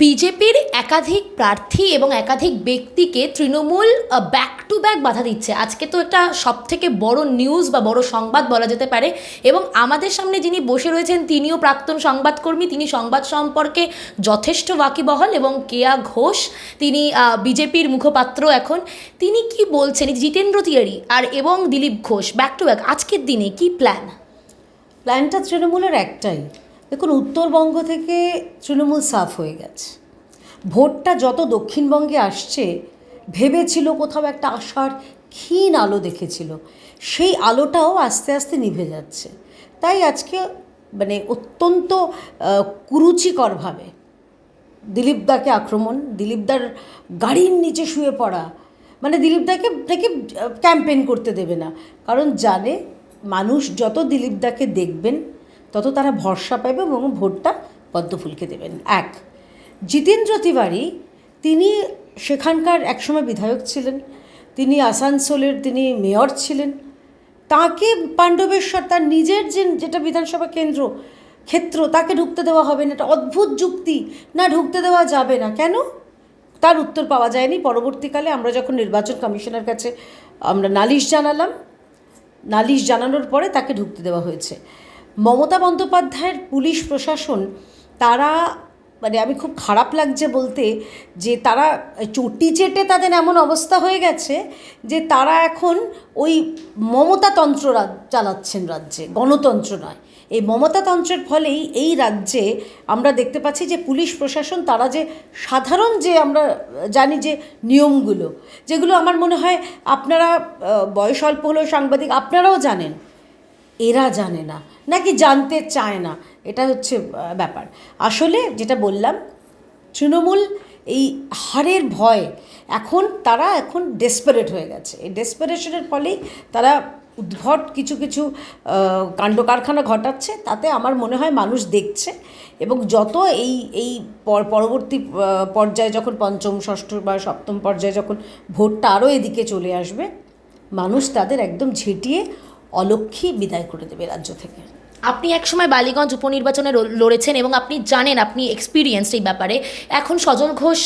বিজেপির একাধিক প্রার্থী এবং একাধিক ব্যক্তিকে তৃণমূল ব্যাক টু ব্যাক বাধা দিচ্ছে। আজকে তো এটা সব থেকে বড় নিউজ বা বড় সংবাদ বলা যেতে পারে এবং আমাদের সামনে যিনি বসে রয়েছেন, তিনিও প্রাক্তন সংবাদকর্মী। তিনি সংবাদ সম্পর্কে যথেষ্ট ওয়াকিবহল এবং কেয়া ঘোষ। তিনি বিজেপির মুখপাত্র এখন। তিনি কি বলছেন? জিতেন্দ্র তিয়ারি আর এবং Dilip Ghosh back to back আজকের দিনে কি প্ল্যান প্ল্যানটা তৃণমূলের একটাই। দেখুন, উত্তরবঙ্গ থেকে তৃণমূল সাফ হয়ে গেছে। ভোটটা যত দক্ষিণবঙ্গে আসছে, ভেবেছিল কোথাও একটা আশার ক্ষীণ আলো দেখেছিল। সেই আলোটাও আস্তে আস্তে নিভে যাচ্ছে। তাই আজকে মানে অত্যন্ত কুরুচিকরভাবে দিলীপদাকে আক্রমণ, দিলীপদার গাড়ির নিচে শুয়ে পড়া মানে দিলীপদাকে নাকি ক্যাম্পেইন করতে দেবে না। কারণ জানে, মানুষ যত দিলীপদাকে দেখবেন তত তারা ভরসা পাবে এবং ভোটটা পদ্মফুলকে দেবেন। এক, জিতেন্দ্র তিওয়ারি, তিনি সেখানকার একসময় বিধায়ক ছিলেন, তিনি আসানসোলের তিনি মেয়র ছিলেন। তাকে পাণ্ডবেশ্বর, তার নিজের যে যেটা বিধানসভা কেন্দ্র, ক্ষেত্র, তাকে ঢুকতে দেওয়া হবে না এটা অদ্ভুত যুক্তি। না, ঢুকতে দেওয়া যাবে না। কেন? তার উত্তর পাওয়া যায়নি। পরবর্তীকালে আমরা যখন নির্বাচন কমিশনের কাছে আমরা নালিশ জানালাম, নালিশ জানানোর পরে তাকে ঢুকতে দেওয়া হয়েছে। মমতা বন্দ্যোপাধ্যায়ের পুলিশ প্রশাসন, তারা মানে আমি খুব খারাপ লাগছে বলতে, যে তারা চটি চেটে তাদের এমন অবস্থা হয়ে গেছে যে তারা এখন ওই মমতাতন্ত্র চালাচ্ছেন রাজ্যে, গণতন্ত্র নয়। এই মমতাতন্ত্রের ফলেই এই রাজ্যে আমরা দেখতে পাচ্ছি যে পুলিশ প্রশাসন, তারা যে সাধারণ যে আমরা জানি যে নিয়মগুলো, যেগুলো আমার মনে হয় আপনারা বয়স অল্প হলেও সাংবাদিক, আপনারাও জানেন। এরা জানে না, নাকি জানতে চায় না, এটা হচ্ছে ব্যাপার। আসলে যেটা বললাম, তৃণমূল এই হারের ভয় এখন তারা এখন ডেসপারেট হয়ে গেছে। এই ডেসপারেশনের ফলেই তারা উদ্ভট কিছু কিছু কাণ্ড কারখানা ঘটাচ্ছে, তাতে আমার মনে হয় মানুষ দেখছে এবং যত এই এই পরবর্তী পর্যায়ে যখন পঞ্চম, ষষ্ঠ বা সপ্তম পর্যায়ে যখন ভোটটা আরও এদিকে চলে আসবে, মানুষ তাদের একদম ঝেঁটিয়ে অলক্ষী বিদায় করে দেবে রাজ্য থেকে। আপনি একসময় বালিগঞ্জ উপনির্বাচনে লড়েছেন এবং আপনি জানেন আপনি এক্সপিরিয়েন্সড এই ব্যাপারে। এখন সজল ঘোষ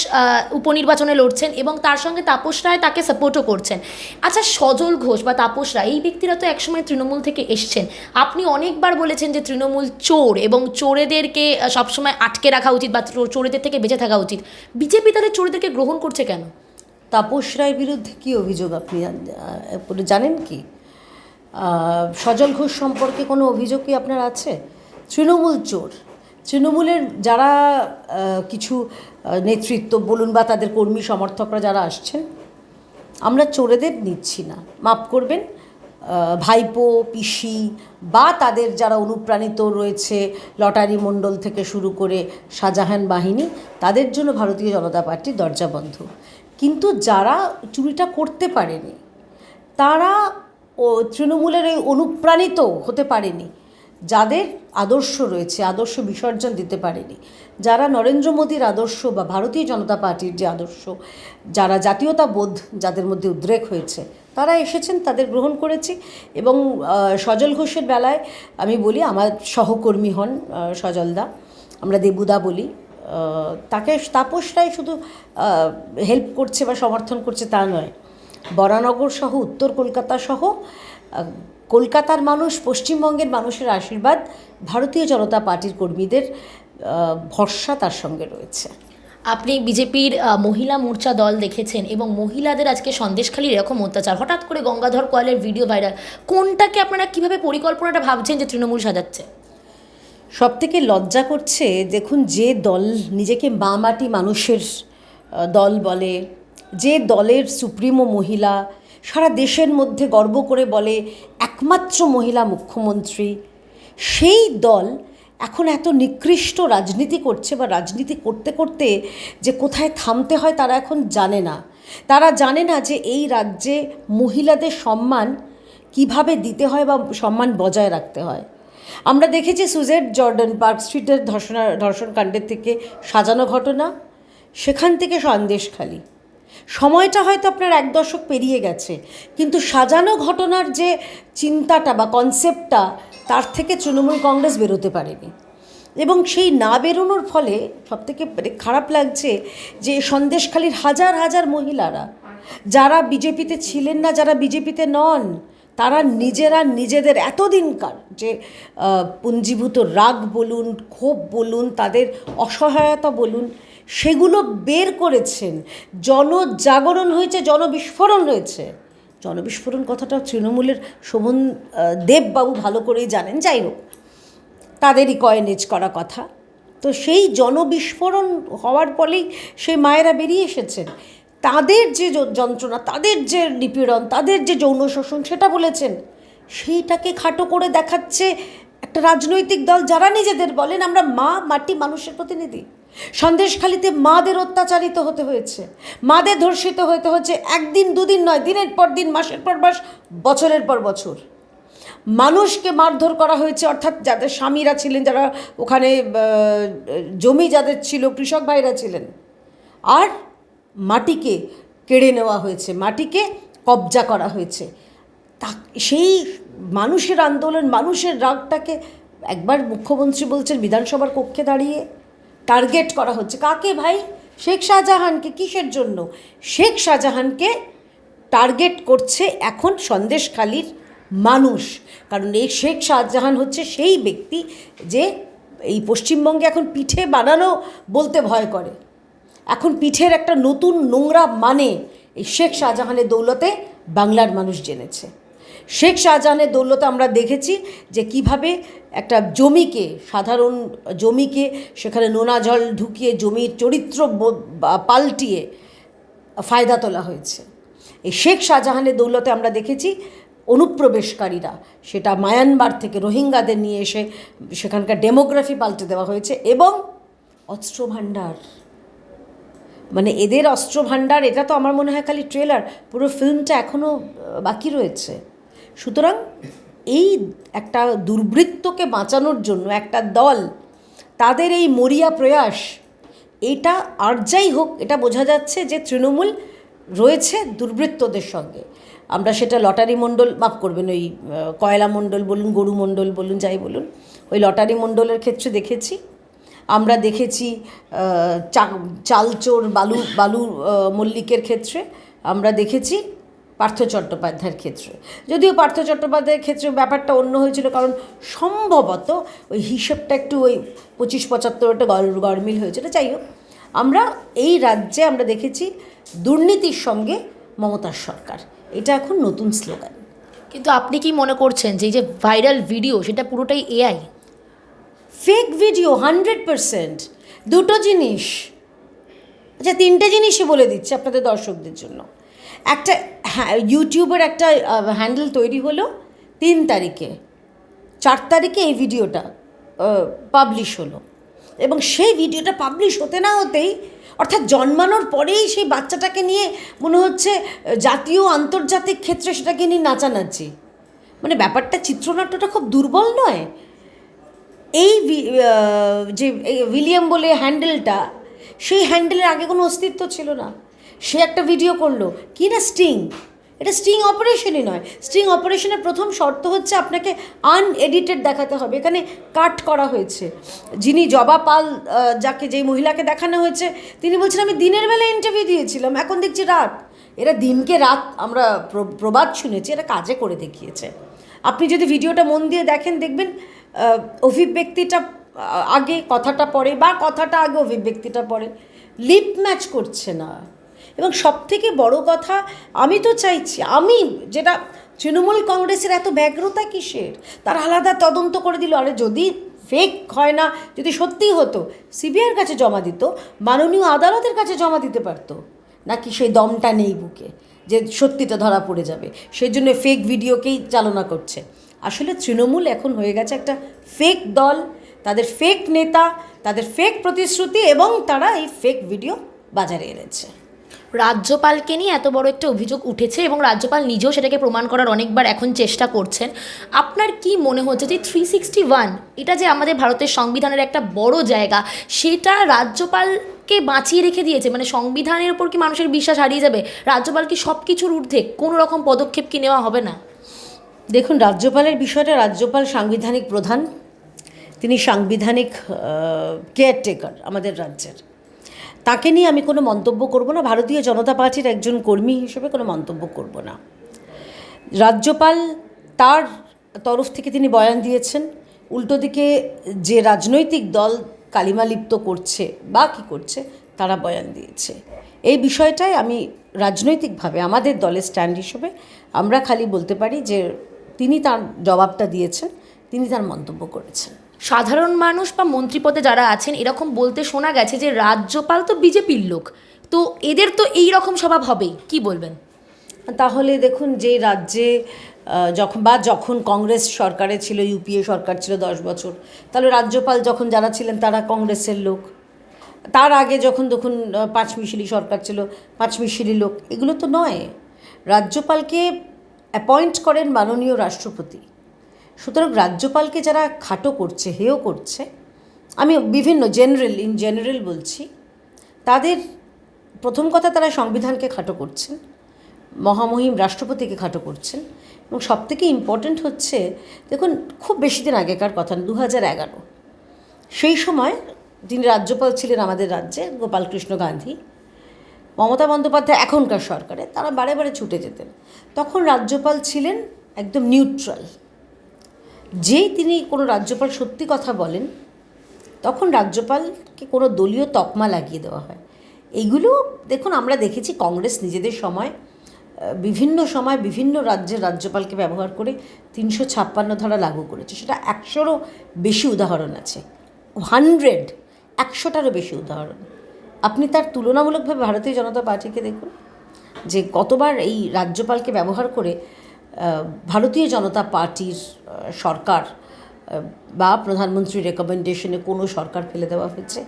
উপনির্বাচনে লড়ছেন এবং তার সঙ্গে তাপস রায় তাকে সাপোর্টও করছেন। আচ্ছা সজল ঘোষ বা তাপস রায় এই ব্যক্তিরা তো একসময় তৃণমূল থেকে এসছেন। আপনি অনেকবার বলেছেন যে তৃণমূল চোর এবং চোরেদেরকে সবসময় আটকে রাখা উচিত বা চোরেদের থেকে বেঁচে থাকা উচিত। বিজেপি তাহলে চোরেদেরকে গ্রহণ করছে কেন? তাপস রায়ের বিরুদ্ধে কী অভিযোগ আপনি জানেন কি? সজল ঘোষ সম্পর্কে কোনো অভিযোগ কি আপনার আছে? তৃণমূল চোর। তৃণমূলের যারা কিছু নেতৃত্ব, বলুন বা তাদের কর্মী সমর্থকরা যারা আসছেন, আমরা চোরেদের নিচ্ছি না। মাফ করবেন ভাইপো, পিসি বা তাদের যারা অনুপ্রাণিত রয়েছে, লটারি মণ্ডল থেকে শুরু করে শাহজাহান বাহিনী, তাদের জন্য ভারতীয় জনতা পার্টির দরজা বন্ধ। কিন্তু যারা চুরিটা করতে পারেনি, তারা ও তৃণমূলের এই অনুপ্রাণিত হতে পারেনি। যাদের আদর্শ রয়েছে, আদর্শ বিসর্জন দিতে পারেনি। যারা নরেন্দ্র মোদীর আদর্শ বা ভারতীয় জনতা পার্টির যে আদর্শ, যারা জাতীয়তাবোধ যাদের মধ্যে উদ্রেক হয়েছে, তারা এসেছেন, তাদের গ্রহণ করেছি এবং সজল ঘোষের বেলায় আমি বলি, আমার সহকর্মী হন সজলদা আমরা দেবুদা বলি তাকে তাপস রায় শুধু হেল্প করছে বা সমর্থন করছে তা নয়। বরানগর সহ উত্তর কলকাতা সহ কলকাতার মানুষ পশ্চিমবঙ্গের মানুষের আশীর্বাদ ভারতীয় জনতা পার্টির কর্মীদের ভরসা তার সঙ্গে রয়েছে। আপনি বিজেপির মহিলা মোর্চা দল দেখেছেন এবং মহিলাদের আজকে সন্দেশখালির এরকম অত্যাচার। হঠাৎ করে গঙ্গাধর কয়ালের ভিডিও ভাইরাল। কোনটাকে আপনারা কীভাবে পরিকল্পনাটা ভাবছেন যে তৃণমূল সাজাচ্ছে? সব থেকে লজ্জা করছে দেখুন যে দল নিজেকে মামাটি মানুষের দল বলে যে দলের সুপ্রিমো মহিলা, সারা দেশের মধ্যে গর্ব করে বলে একমাত্র মহিলা মুখ্যমন্ত্রী, সেই দল এখন এত নিকৃষ্ট রাজনীতি করছে বা রাজনীতি করতে করতে যে কোথায় থামতে হয় তারা এখন জানে না। তারা জানে না যে এই রাজ্যে মহিলাদের সম্মান কীভাবে দিতে হয় বা সম্মান বজায় রাখতে হয়। আমরা দেখেছি সুজেট জর্ডন পার্ক স্ট্রিটের ধর্ষণা, ধর্ষণকাণ্ডের থেকে সাজানো ঘটনা, সেখান থেকে সন্দেশখালি সময়টা হয়তো আপনার এক দশক পেরিয়ে গেছে, কিন্তু সাজানো ঘটনার যে চিন্তাটা বা কনসেপ্টটা তার থেকে তৃণমূল কংগ্রেস বেরোতে পারেনি। এবং সেই না বেরোনোর ফলে সবথেকে মানে খারাপ লাগছে যে সন্দেশখালীর হাজার হাজার মহিলারা, যারা বিজেপিতে ছিলেন না, যারা বিজেপিতে নন, তারা নিজেরা নিজেদের এতদিনকার যে পুঞ্জীভূত রাগ বলুন, ক্ষোভ বলুন, তাদের অসহায়তা বলুন সেগুলো বের করেছেন। জনজাগরণ হয়েছে, জনবিস্ফোরণ হয়েছে। জনবিস্ফোরণ কথাটা তৃণমূলের শোভন দেববাবু ভালো করেই জানেন, যাই হোক। তাদেরই কয়েনেজ করা কথা। তো সেই জনবিস্ফোরণ হওয়ার ফলেই সেই মায়েরা বেরিয়ে এসেছেন। তাদের যে, যন্ত্রণা, তাদের যে নিপীড়ন, তাদের যে যৌন শোষণ, সেটা বলেছেন। সেইটাকে খাটো করে দেখাচ্ছে একটা রাজনৈতিক দল, যারা নিজেদের বলেন, আমরা মা, মাটি মানুষের প্রতিনিধি। সন্দেশখালিতে মাদের অত্যাচারিত হতে হয়েছে। মাদের ধর্ষিত হতে হচ্ছে একদিন, দুদিন নয়, দিনের পর দিন, মাসের পর মাস, বছরের পর বছর। মানুষকে মারধর করা হয়েছে, অর্থাৎ যাদের স্বামীরা ছিলেন, যারা ওখানে জমি যাদের ছিল, কৃষক ভাইরা ছিলেন, আর মাটিকে কেড়ে নেওয়া হয়েছে, মাটিকে কবজা করা হয়েছে। তা, সেই মানুষের আন্দোলন, মানুষের রাগটাকে একবার মুখ্যমন্ত্রী বলছেন, বিধানসভার কক্ষে দাঁড়িয়ে টার্গেট করা হচ্ছে। কাকে ভাই? শেখ শাহজাহানকে কিসের জন্য? শেখ শাহজাহানকে টার্গেট করছে এখন সন্দেশখালির মানুষ। কারণ এই শেখ শাহজাহান হচ্ছে সেই ব্যক্তি যে এই পশ্চিমবঙ্গে এখন পিঠে বানানো বলতে ভয় করে। এখন পিঠের একটা নতুন নোংরা মানে এই শেখ শাহজাহানের দৌলতে বাংলার মানুষ জেনেছে। শেখ শাহজাহানের দৌলতে আমরা দেখেছি যে কীভাবে একটা জমিকে, সাধারণ জমিকে, সেখানে নোনা জল ঢুকিয়ে জমির চরিত্র পাল্টিয়ে ফায়দা তোলা হয়েছে। এই শেখ শাহজাহানের দৌলতে আমরা দেখেছি অনুপ্রবেশকারীরা, সেটা মায়ানমার থেকে রোহিঙ্গাদের নিয়ে এসে সেখানকার ডেমোগ্রাফি পাল্টে দেওয়া হয়েছে এবং অস্ত্র ভাণ্ডার মানে এদের অস্ত্র ভাণ্ডার এটা তো আমার মনে হয় খালি ট্রেলার, পুরো ফিল্মটা এখনও বাকি রয়েছে। সুতরাং এই একটা দুর্বৃত্তকে বাঁচানোর জন্য একটা দল, তাদের এই মরিয়া প্রয়াস, এটা আর যাই হোক, এটা বোঝা যাচ্ছে যে তৃণমূল রয়েছে দুর্বৃত্তদের সঙ্গে। আমরা সেটা লটারি মণ্ডল, মাফ করবেন, ওই কয়লা মণ্ডল বলুন, গরু মণ্ডল বলুন, যাই বলুন, ওই লটারি মণ্ডলের ক্ষেত্রে দেখেছি। আমরা দেখেছি চালচোর বালু বালু মল্লিকের ক্ষেত্রে আমরা দেখেছি পার্থ চট্টোপাধ্যায়ের ক্ষেত্রে। যদিও পার্থ চট্টোপাধ্যায়ের ক্ষেত্রে ব্যাপারটা অন্য হয়েছিল কারণ সম্ভবত ওই হিসেবটা একটু ওই পঁচিশ পঁচাত্তরটা গরমিল হয়েছিল। যাই হোক আমরা এই রাজ্যে আমরা দেখেছি দুর্নীতির সঙ্গে মমতার সরকার। এটা এখন নতুন স্লোগান। কিন্তু আপনি কি মনে করছেন যে এই যে ভাইরাল ভিডিও সেটা পুরোটাই AI fake video hundred percent দুটো জিনিস আচ্ছা তিনটে জিনিসই বলে দিচ্ছি আপনাদের দর্শকদের জন্য। একটা ইউটিউবের একটা হ্যান্ডেল তৈরি হলো তিন তারিখে। চার তারিখে এই ভিডিওটা পাবলিশ হলো। এবং সেই ভিডিওটা পাবলিশ হতে না হতেই, অর্থাৎ জন্মানোর পরেই সেই বাচ্চাটাকে নিয়ে মনে হচ্ছে জাতীয় আন্তর্জাতিক ক্ষেত্রে সেটাকে নিয়ে নাচানাচি। মানে ব্যাপারটা, চিত্রনাট্যটা খুব দুর্বল নয়। এই যে উইলিয়াম বলে হ্যান্ডেলটা সেই হ্যান্ডেলের আগে কোনো অস্তিত্ব ছিল না। সে একটা ভিডিও করল। কি না স্টিং এটা স্টিং অপারেশনই নয়। স্টিং অপারেশনের প্রথম শর্ত হচ্ছে আপনাকে আনএডিটেড দেখাতে হবে। এখানে কাট করা হয়েছে। যিনি জবা পাল যাকে যেই মহিলাকে দেখানো হয়েছে, তিনি বলছেন, আমি দিনের বেলা ইন্টারভিউ দিয়েছিলাম, এখন দেখছি রাত। এরা দিনকে রাত আমরা প্রবাদ শুনেছি, এরা কাজে করে দেখিয়েছে। আপনি যদি ভিডিওটা মন দিয়ে দেখেন, দেখবেন অভিব্যক্তিটা আগে কথাটা পরে বা কথাটা আগে অভিব্যক্তিটা পরে লিপ ম্যাচ করছে না। এবং সব থেকে বড় কথা, আমি তো চাইছি, আমি যেটা তৃণমূল কংগ্রেসের এত ব্যগ্রতা কিসের? তার আলাদা তদন্ত করে দিল। আরে যদি ফেক হয় না, যদি সত্যিই হতো সিবিআইয়ের কাছে জমা দিত, মাননীয় আদালতের কাছে জমা দিতে পারতো। নাকি সেই দমটা নেই বুকে, যে সত্যিটা ধরা পড়ে যাবে। সেই জন্য ফেক ভিডিওকেই চালনা করছে। আসলে তৃণমূল এখন হয়ে গেছে একটা ফেক দল, তাদের ফেক নেতা, তাদের ফেক প্রতিশ্রুতি এবং তারা এই ফেক ভিডিও বাজারে এনেছে। রাজ্যপালকে নিয়ে এত বড় একটা অভিযোগ উঠেছে এবং রাজ্যপাল নিজেও সেটাকে প্রমাণ করার অনেকবার এখন চেষ্টা করছেন। আপনার কি মনে হচ্ছে যে থ্রি সিক্সটি ওয়ান এটা যে আমাদের ভারতের সংবিধানের একটা বড় জায়গা, সেটা রাজ্যপালকে বাঁচিয়ে রেখে দিয়েছে? মানে সংবিধানের উপর কি মানুষের বিশ্বাস হারিয়ে যাবে? রাজ্যপাল কি সব কিছুর ঊর্ধ্বে? কোনো রকম পদক্ষেপ কি নেওয়া হবে না? দেখুন, রাজ্যপালের বিষয়টা, রাজ্যপাল সাংবিধানিক প্রধান। তিনি সাংবিধানিক কেয়ারটেকার আমাদের রাজ্যের। তাকে নিয়ে আমি কোনো মন্তব্য করব না। ভারতীয় জনতা পার্টির একজন কর্মী হিসেবে কোনো মন্তব্য করব না। রাজ্যপাল তার তরফ থেকে তিনি বয়ান দিয়েছেন, উল্টো দিকে যে রাজনৈতিক দল কালিমালিপ্ত করছে বা কী করছে, তারা বয়ান দিয়েছে। এই বিষয়টাই আমি রাজনৈতিকভাবে আমাদের দলের স্ট্যান্ড হিসেবে আমরা খালি বলতে পারি যে তিনি তার জবাবটা দিয়েছেন, তিনি তার মন্তব্য করেছেন। সাধারণ মানুষ বা মন্ত্রীপদে যারা আছেন, এরকম বলতে শোনা গেছে যে রাজ্যপাল তো বিজেপির লোক। তো এদের তো এই রকম স্বভাব হবেই, কি বলবেন? তাহলে দেখুন, যে রাজ্যে যখন, বা যখন কংগ্রেস সরকারে ছিল, ইউপিএ সরকার ছিল দশ বছর, তাহলে রাজ্যপাল যখন যারা ছিলেন, তারা কংগ্রেসের লোক। তার আগে যখন দেখুন পাঁচমিশালি সরকার ছিল, পাঁচমিশালি লোক, এগুলো তো নয়। রাজ্যপালকে অ্যাপয়েন্ট করেন মাননীয় রাষ্ট্রপতি। সুতরাং রাজ্যপালকে যারা খাটো করছে, হেয় করছে, আমি বিভিন্ন জেনারেল ইন জেনারেল বলছি, তাদের প্রথম কথা তারা সংবিধানকে খাটো করছেন, মহামহিম রাষ্ট্রপতিকে খাটো করছেন, এবং সবথেকে ইম্পর্ট্যান্ট হচ্ছে, দেখুন, খুব বেশি দিন আগেকার কথা দু হাজার এগারো। সেই সময় যিনি রাজ্যপাল ছিলেন আমাদের রাজ্যে, গোপালকৃষ্ণ গান্ধী, মমতা বন্দ্যোপাধ্যায় এখনকার সরকারে, তারা বারে বারে ছুটে যেতেন। তখন রাজ্যপাল ছিলেন একদম নিউট্রাল যেই তিনি কোনো রাজ্যপাল সত্যি কথা বলেন, তখন রাজ্যপালকে কোনো দলীয় তকমা লাগিয়ে দেওয়া হয়। এইগুলো দেখুন, আমরা দেখেছি কংগ্রেস নিজেদের সময় বিভিন্ন সময় বিভিন্ন রাজ্যের রাজ্যপালকে ব্যবহার করে তিনশো ছাপ্পান্ন ধারা লাগু করেছে। সেটা একশোরও বেশি উদাহরণ আছে। হান্ড্রেড, একশোটারও বেশি উদাহরণ। আপনি তার তুলনামূলকভাবে ভারতীয় জনতা পার্টিকে দেখুন, যে কতবার এই রাজ্যপালকে ব্যবহার করে ভারতীয় জনতা পার্টির সরকার বা প্রধানমন্ত্রীর রেকমেন্ডেশনে কোনো সরকার ফেলে দেওয়া হয়েছে।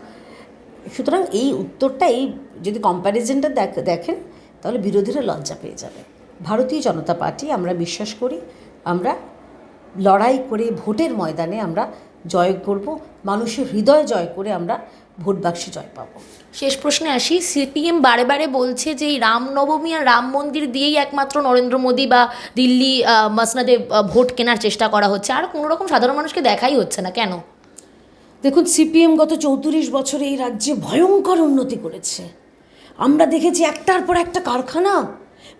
সুতরাং এই উত্তরটা এই যদি কম্প্যারিজনটা দেখ- দেখেন, তাহলে বিরোধীরা লজ্জা পেয়ে যাবে। ভারতীয় জনতা পার্টি, আমরা বিশ্বাস করি, আমরা লড়াই করে ভোটের ময়দানে আমরা জয় করব, মানুষের হৃদয় জয় করে আমরা ভোট বাক্সে জয় পাবো। শেষ প্রশ্নে আসি, সিপিএম বারে বারে বলছে যে এই রামনবমী আর রাম মন্দির দিয়েই একমাত্র নরেন্দ্র মোদী বা দিল্লি মাসনাদে ভোট কেনার চেষ্টা করা হচ্ছে। আর কোনো রকম সাধারণ মানুষকে দেখাই হচ্ছে না, কেন? দেখুন, সিপিএম গত চৌত্রিশ বছরে এই রাজ্যে ভয়ঙ্কর উন্নতি করেছে। আমরা দেখেছি একটার পর একটা কারখানা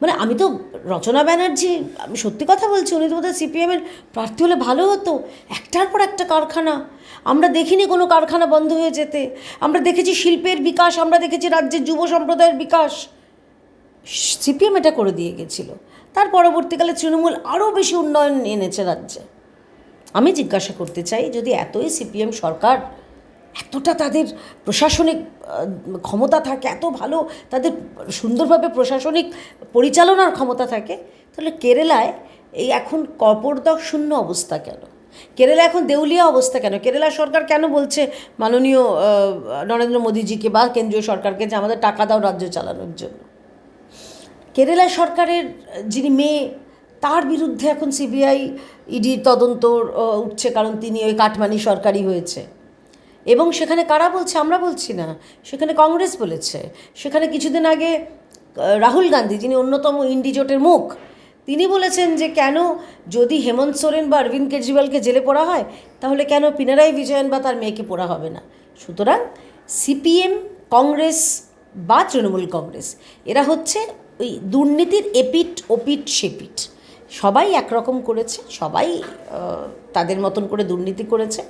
মানে আমি তো রচনা ব্যানার্জি, আমি সত্যি কথা বলছি, উনি তো বোধহয় সিপিএমের প্রার্থী হলে ভালো হতো। একটার পর একটা কারখানা। আমরা দেখিনি কোনো কারখানা বন্ধ হয়ে যেতে। আমরা দেখেছি শিল্পের বিকাশ, আমরা দেখেছি রাজ্যের যুব সম্প্রদায়ের বিকাশ। সিপিএম এটা করে দিয়ে গেছিল। তার পরবর্তীকালে তৃণমূল আরও বেশি উন্নয়ন এনেছে রাজ্যে। আমি জিজ্ঞাসা করতে চাই, যদি এতই সিপিএম সরকার এতটা তাদের প্রশাসনিক ক্ষমতা থাকে, এত ভালো তাদের সুন্দরভাবে প্রশাসনিক পরিচালনার ক্ষমতা থাকে, তাহলে কেরালায় এই এখন কপরদক শূন্য অবস্থা কেন? কেরালা এখন দেউলিয়া অবস্থা কেন? কেরালা সরকার কেন বলছে মাননীয় নরেন্দ্র মোদীজিকে বা কেন্দ্রীয় সরকারকে যে আমাদের টাকা দাও রাজ্য চালানোর জন্য? কেরালা সরকারের যিনি মেয়ে, তার বিরুদ্ধে এখন সিবিআই, ইডির তদন্ত উঠছে, কারণ তিনি ওই কাটমানি সরকারি হয়েছে। এবং সেখানে কারা বলছে? আমরা বলছি না। সেখানে কংগ্রেস বলেছে। সেখানে কিছুদিন আগে রাহুল গান্ধী, যিনি অন্যতম ইন্ডিজোটের মুখ, তিনি বলেছেন যে কেন যদি হেমন্ত সোরেন বা অরবিন্দ কেজরিওয়ালকে জেলে পড়া হয়, তাহলে কেন পিনারাই বিজয়ন বা তার মেয়েকে পড়া হবে না? সুতরাং সিপিএম, কংগ্রেস বা তৃণমূল কংগ্রেস, এরা হচ্ছে ওই দুর্নীতির এপিট ওপিট সেপিট সবাই একরকম করেছে, সবাই তাদের মতন করে দুর্নীতি করেছে।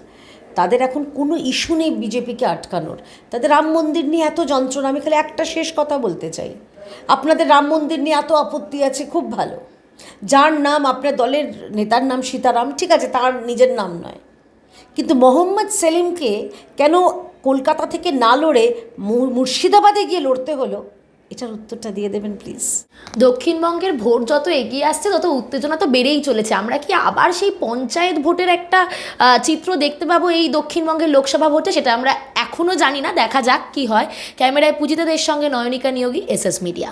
তাদের এখন কোনো ইস্যু নেই বিজেপিকে আটকানোর। তাদের রাম মন্দির নিয়ে এত যন্ত্রণা, আমি খালি একটা শেষ কথা বলতে চাই। আপনাদের রাম মন্দির নিয়ে এত আপত্তি আছে, খুব ভালো। যার নাম, আপনার দলের নেতার নাম সীতারাম, ঠিক আছে, তার নিজের নাম নয়। কিন্তু মোহাম্মদ সেলিমকে কেন কলকাতা থেকে না লড়ে মুর্শিদাবাদে গিয়ে লড়তে হলো? এটার উত্তরটা দিয়ে দেবেন প্লিজ দক্ষিণবঙ্গের ভোট যত এগিয়ে আসছে, তত উত্তেজনা তো বেড়েই চলেছে। আমরা কি আবার সেই পঞ্চায়েত ভোটের একটা চিত্র দেখতে পাবো এই দক্ষিণবঙ্গের লোকসভা ভোটে? সেটা আমরা এখনও জানি না, দেখা যাক কি হয়। ক্যামেরায় পুজিতাদের সঙ্গে Nayanika Niyogi S S media.